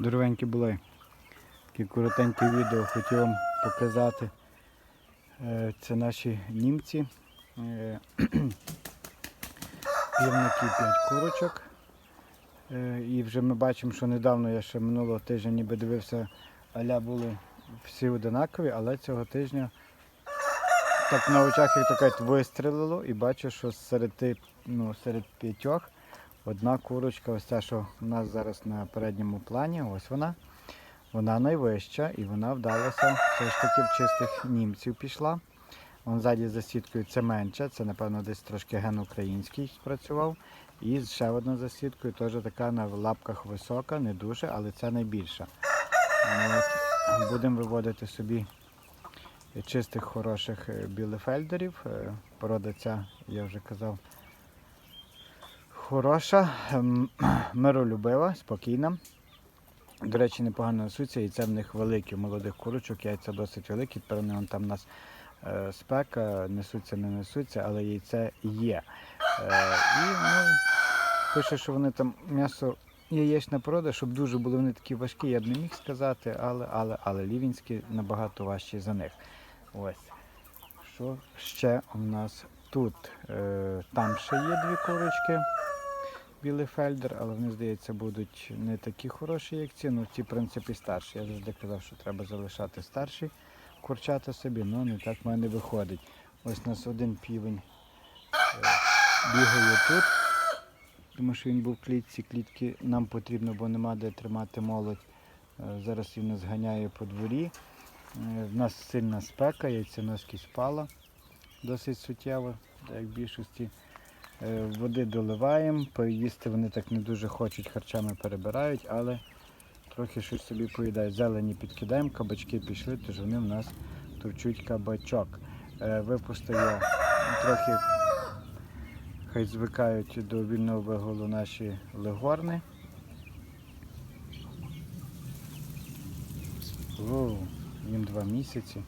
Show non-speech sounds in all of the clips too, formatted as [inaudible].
Здоровенькі були. Такі коротеньке відео хотів вам показати. Е, Це наші німці. Е, [clears throat] Півники 5 курочок. Е, І вже ми бачимо, що недавно я ще минулого тижня ніби дивився, аля були всі одинакові, але цього тижня так на очах, як то вистрілило і бачу, що серед, ну, серед п'ятьох одна курочка, ось ця, що у нас зараз на передньому плані, ось вона. Вона найвища і вона вдалася все ж таки в чистих німців пішла. Вон ззаді за сіткою це менше, це напевно десь трошки ген український спрацював. І ще одна за сіткою, теж така на лапках висока, не дуже, але це найбільша. Ну, Будемо виводити собі чистих хороших е, білефельдерів. Е, Порода ця, я вже казав, хороша, ем, [clears throat] миролюбива, спокійна. До речі, непогано несуться, і в них великі молодих курочок, яйця досить великі. Певно, там у нас е, спека, несуться, не несуться, але яйце є. Е, і ну, пише, що вони там м'ясо яєчна порода, щоб дуже були вони такі важкі, я б не міг сказати, але, але, але лівінські набагато важчі за них. Ось. Що ще у нас тут? Е, там ще є дві курочки. Білий фельдер, але вони, здається, будуть не такі хороші, як ці. Ну, ці, в принципі, старші. Я завжди казав, що треба залишати старші курчата собі, але не так в мене виходить. Ось у нас один півень е, бігає тут, тому що він був в клітці. Клітки нам потрібно, бо нема де тримати молодь. Е, Зараз він нас ганяє по дворі. В нас сильна спека, яйценоски спала досить суттєво, як в більшості. Е, Води доливаємо, поїсти вони так не дуже хочуть, харчами перебирають, але трохи щось собі поїдають. Зелені підкидаємо, кабачки пішли, тож вони в нас турчуть кабачок. Е, Випустив я трохи, хай звикають до вільного виголу наші легорни. О, їм два місяці.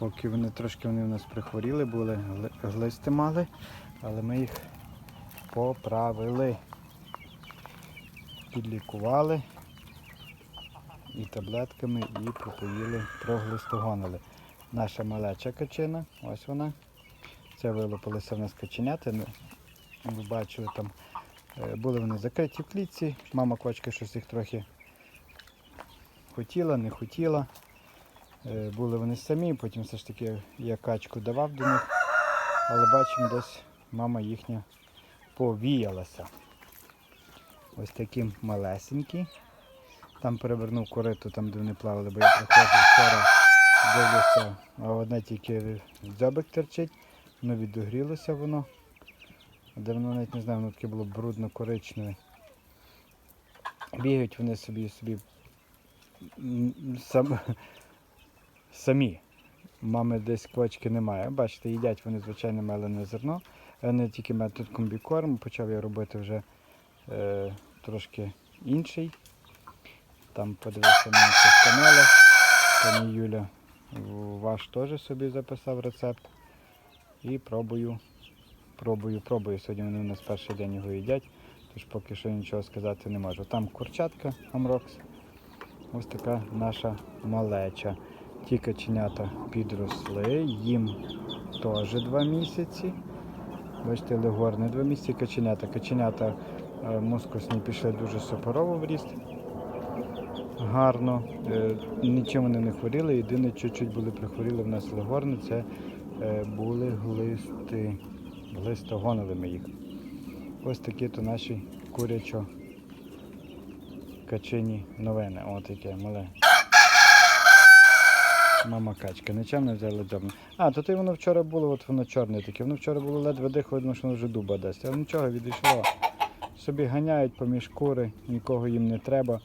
Поки вони трошки вони в нас прихворіли були, глисти мали, але ми їх поправили. Підлікували і таблетками, і пропоїли, проглистогонили. Наша малеча качина, ось вона. Це вилупилися в нас каченята. Ну, Ви бачили там, е, були вони закриті в клітці. Мама квачка щось їх трохи хотіла, не хотіла. Е, Були вони самі, потім все ж таки я качку давав до них, але бачимо, десь мама їхня повіялася. Ось таким малесенький. Там перевернув кориту, там де вони плавали, бо я приходжу вчора, дивлюся, а одне тільки дзьобик терчить, воно відогрілося воно. Воно навіть не знаю, воно таке було брудно-коричневе. Бігають вони собі собі сам, самі. Мами десь квочки немає. Бачите, їдять вони звичайне мелене зерно. Не тільки метод комбікорм, почав я робити вже е, трошки інший. Там подивився на інших каналах. Пані Юля ваш теж собі записав рецепт. І пробую, пробую, пробую. Сьогодні вони у нас перший день його їдять, тож поки що нічого сказати не можу. Там курчатка Амрокс. Ось така наша малеча. Ті каченята підросли, їм теж два місяці. Бачите, легорни два місяці каченята. Каченята е, мускусні пішли дуже супорово в ріст. Гарно. Е, Нічим вони не хворіли. Єдине, чуть-чуть були прихворіли в нас легорни, це е, були глисти. Глистогонили ми їх. Ось такі то наші курячо качині новини. От яке мале. Мама качка. Нічим не взяли дзьобно. А, то ти воно вчора було, от воно чорне таке. Воно вчора було ледве дихо, видно, що воно вже дуба дасть. Але нічого відійшло. Собі ганяють поміж кури, нікого їм не треба.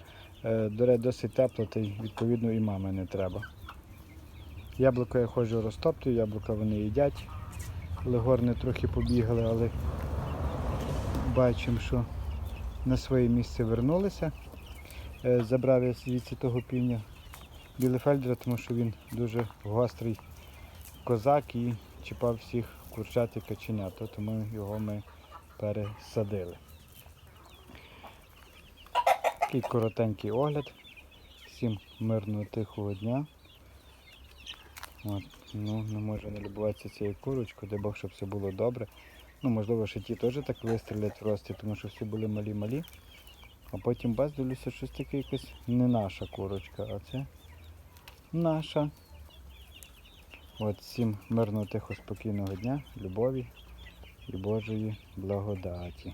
Е, досить тепло, та й відповідно і мами не треба. Яблуко я ходжу розтоптую, яблука вони їдять. Легорни трохи побігали, але бачимо, що на своє місце вернулися. Е, Забрав я звідси того півня Білефельдера, тому що він дуже гострий козак і чіпав всіх курчат і каченят, тому його ми пересадили. Такий коротенький огляд. Всім мирного тихого дня. От, ну, не можу не любуватися цією курочкою, дай Бог, щоб все було добре. Ну, можливо, ще ті теж так вистрілять в рості, тому що всі були малі-малі. А потім бац, дивлюся, щось таке якась не наша курочка, а це наша. От всім мирного, тихо, спокійного дня, любові і Божої благодаті.